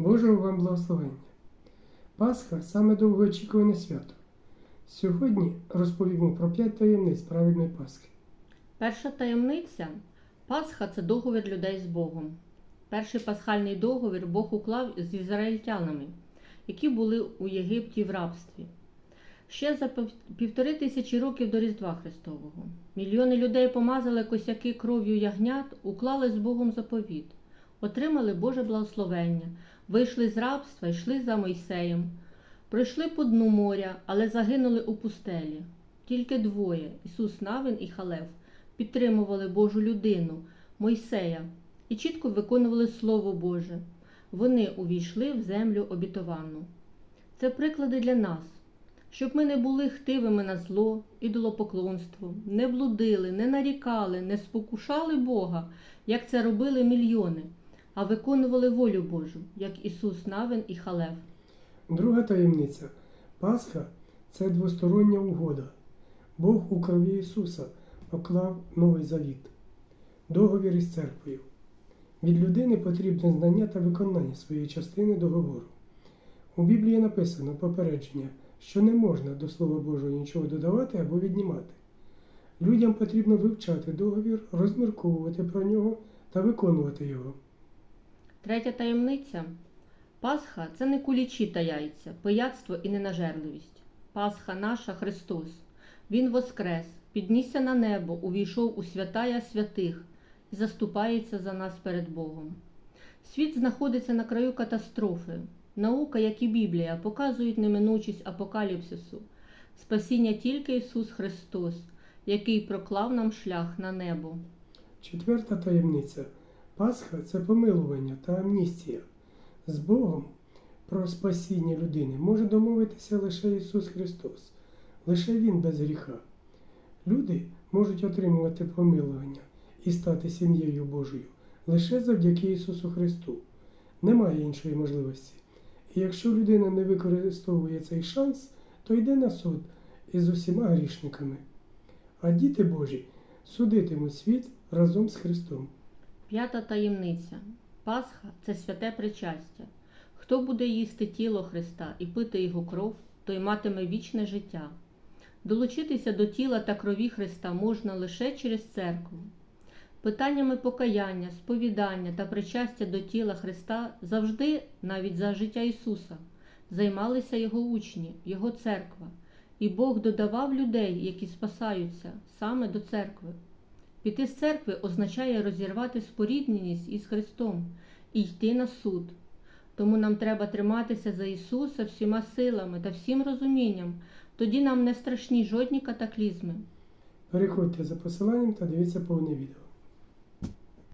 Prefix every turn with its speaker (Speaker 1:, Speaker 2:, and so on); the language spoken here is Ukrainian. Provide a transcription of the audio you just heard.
Speaker 1: Божого вам благословення. Пасха саме довгоочікуване свято. Сьогодні розповімо про п'ять таємниць правильної Пасхи.
Speaker 2: Перша таємниця Пасха це договір людей з Богом. Перший пасхальний договір Бог уклав з ізраїльтянами, які були у Єгипті в рабстві. Ще за півтори тисячі років до Різдва Христового мільйони людей помазали косяки кров'ю ягнят, уклали з Богом заповіт, отримали Боже благословення, вийшли з рабства, йшли за Мойсеєм, пройшли по дну моря, але загинули у пустелі. Тільки двоє Ісус Навин і Халев підтримували Божу людину, Мойсея, і чітко виконували Слово Боже. Вони увійшли в землю обітовану. Це приклади для нас, щоб ми не були хтивими на зло, ідолопоклонство, не блудили, не нарікали, не спокушали Бога, як це робили мільйони, а виконували волю Божу, як Ісус Навин і Халев.
Speaker 1: Друга таємниця Пасха це двостороння угода. Бог у крові Ісуса поклав новий завіт, договір із церквою. Від людини потрібне знання та виконання своєї частини договору. У Біблії написано попередження, що не можна до Слова Божого нічого додавати або віднімати. Людям потрібно вивчати договір, розмірковувати про нього та виконувати його.
Speaker 2: Третя таємниця Пасха це не кулічі та яйця, пияцтво і ненажерливість. Пасха наша Христос. Він воскрес, піднісся на небо, увійшов у святая святих і заступається за нас перед Богом. Світ знаходиться на краю катастрофи. Наука, як і Біблія, показують неминучість апокаліпсису. Спасіння тільки Ісус Христос, який проклав нам шлях на небо.
Speaker 1: Четверта таємниця Пасха це помилування та амністія. З Богом про спасіння людини може домовитися лише Ісус Христос, лише Він без гріха. Люди можуть отримувати помилування і стати сім'єю Божою лише завдяки Ісусу Христу. Немає іншої можливості. І якщо людина не використовує цей шанс, то йде на суд із усіма грішниками. А діти Божі судитимуть світ разом з Христом.
Speaker 2: П'ята таємниця. Пасха це святе причастя. Хто буде їсти тіло Христа і пити його кров, той матиме вічне життя. Долучитися до тіла та крові Христа можна лише через церкву. Питаннями покаяння, сповідання та причастя до тіла Христа завжди, навіть за життя Ісуса, займалися Його учні, Його церква, і Бог додавав людей, які спасаються, саме до церкви. Піти з церкви означає розірвати спорідненість із Христом і йти на суд. Тому нам треба триматися за Ісуса всіма силами та всім розумінням, тоді нам не страшні жодні катаклізми.
Speaker 1: Переходьте за посиланням та дивіться повне відео.